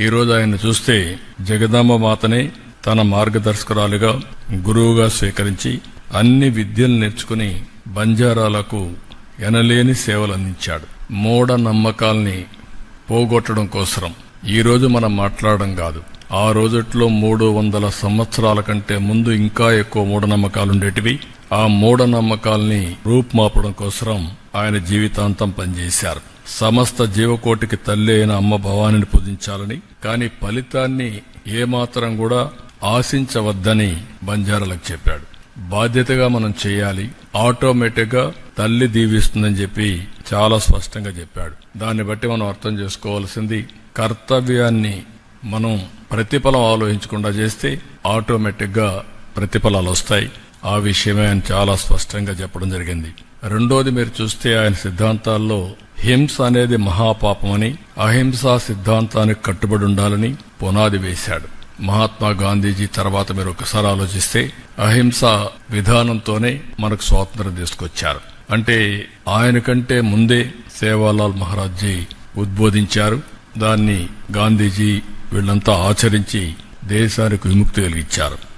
ఈరోజు ఆయన చూస్తే జగదాంబ మాతనే తన మార్గదర్శకురాలుగా గురువుగా స్వీకరించి అన్ని విద్యలు నేర్చుకుని బంజారాలకు ఎనలేని సేవలు అందించాడు మూఢ నమ్మకాల్ని పోగొట్టడం కోసరం. ఈరోజు మనం మాట్లాడడం కాదు. ఆ రోజుట్లో మూడు వందల సంవత్సరాల కంటే ముందు ఇంకా ఎక్కువ మూఢనమ్మకాలుండేటివి. ఆ మూఢనమ్మకాల్ని రూపుమాపడం కోసరం ఆయన జీవితాంతం పనిచేశారు. సమస్త జీవకోటికి తల్లి అయిన అమ్మ భవానిని పూజించాలని కానీ ఫలితాన్ని ఏమాత్రం కూడా ఆశించవద్దని బంజారాలకు చెప్పాడు. బాధ్యతగా మనం చేయాలి ఆటోమేటిక్గా తల్లి దీవిస్తుందని చెప్పి చాలా స్పష్టంగా చెప్పాడు. దాన్ని బట్టి మనం అర్థం చేసుకోవాల్సింది కర్తవ్యాన్ని మనం ప్రతిఫలం ఆలోచించకుండా చేస్తే ఆటోమేటిక్గా ప్రతిఫలాలు వస్తాయి. ఆ విషయమే ఆయన చాలా స్పష్టంగా చెప్పడం జరిగింది. రెండోది మీరు చూస్తే ఆయన సిద్ధాంతాల్లో హింస అనేది మహాపాపమని అహింసా సిద్ధాంతానికి కట్టుబడి ఉండాలని పునాది వేశాడు. మహాత్మా గాంధీజీ తర్వాత మీరు ఒకసారి ఆలోచిస్తే అహింస విధానంతోనే మనకు స్వాతంత్రం తీసుకొచ్చారు. అంటే ఆయన కంటే ముందే సేవాలాల్ మహారాజ్జీ ఉద్బోధించారు. దాన్ని గాంధీజీ వీళ్ళంతా ఆచరించి దేశానికి విముక్తి కలిగించారు.